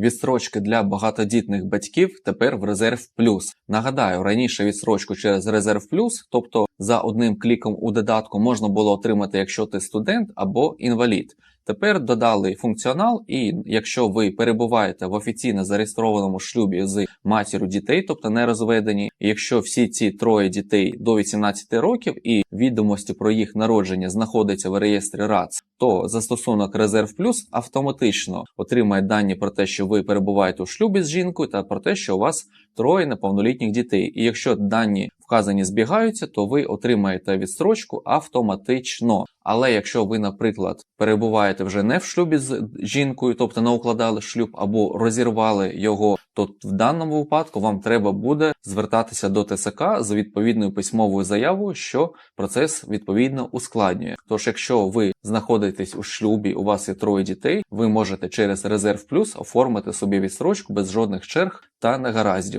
відстрочки для багатодітних батьків тепер в резерв плюс. Нагадаю, раніше відстрочку через резерв плюс, тобто за одним кліком у додатку можна було отримати, якщо ти студент або інвалід. Тепер додали функціонал, і якщо ви перебуваєте в офіційно зареєстрованому шлюбі з матір'ю дітей, тобто не розведені, якщо всі ці троє дітей до 18 років і відомості про їх народження знаходяться в реєстрі РАЦ, то застосунок Резерв Плюс автоматично отримає дані про те, що ви перебуваєте у шлюбі з жінкою, та про те, що у вас троє неповнолітніх дітей. І якщо дані вказані збігаються, то ви отримаєте відстрочку автоматично. Але якщо ви, наприклад, перебуваєте вже не в шлюбі з жінкою, тобто не укладали шлюб або розірвали його, то в даному випадку вам треба буде звертатися до ТСК з відповідною письмовою заявою, що процес відповідно ускладнює. Тож, якщо ви знаходитесь у шлюбі, у вас є троє дітей, ви можете через резерв плюс оформити собі відстрочку без жодних черг та негараздів.